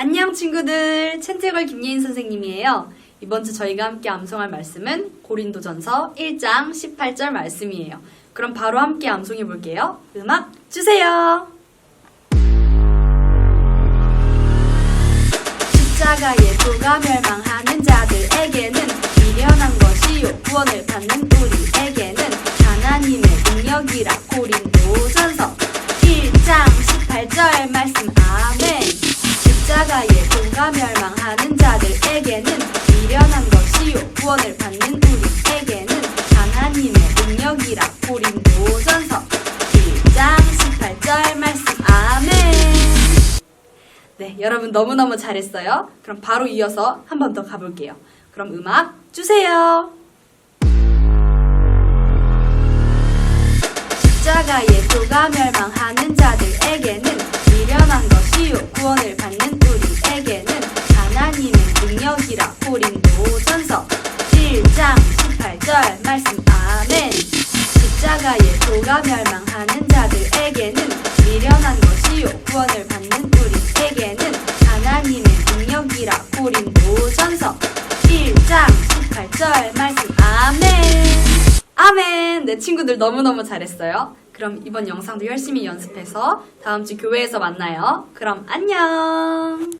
안녕 친구들 첸태걸 김예인 선생님이에요. 이번 주 저희가 함께 암송할 말씀은 고린도전서 1장 18절 말씀이에요. 그럼 바로 함께 암송해 볼게요. 음악 주세요. 십자가의 도가 멸망하는 자들에게는 미련한 것이요 구원을 받는 우리에게는 하나님의 능력이라 고린도전서 1장 18절 말씀 도가 멸망하는 자들에게는 미련한 것이요 구원을 받는 우리에게는 하나님의 능력이라 고린도 전서 1장 18절 말씀 아멘 네, 여러분 너무너무 잘했어요. 그럼 바로 이어서 한 번 더 가볼게요. 그럼 음악 주세요. 십자가의 도가 멸망하는 능력이라 고린도 전서 1장 18절 말씀 아멘. 십자가의 도가 멸망하는 자들에게는 미련한 것이요. 구원을 받는 우리에게는 하나님의 능력이라 고린도 전서 1장 18절 말씀 아멘. 아멘. 내 친구들 너무너무 잘했어요. 그럼 이번 영상도 열심히 연습해서 다음 주 교회에서 만나요. 그럼 안녕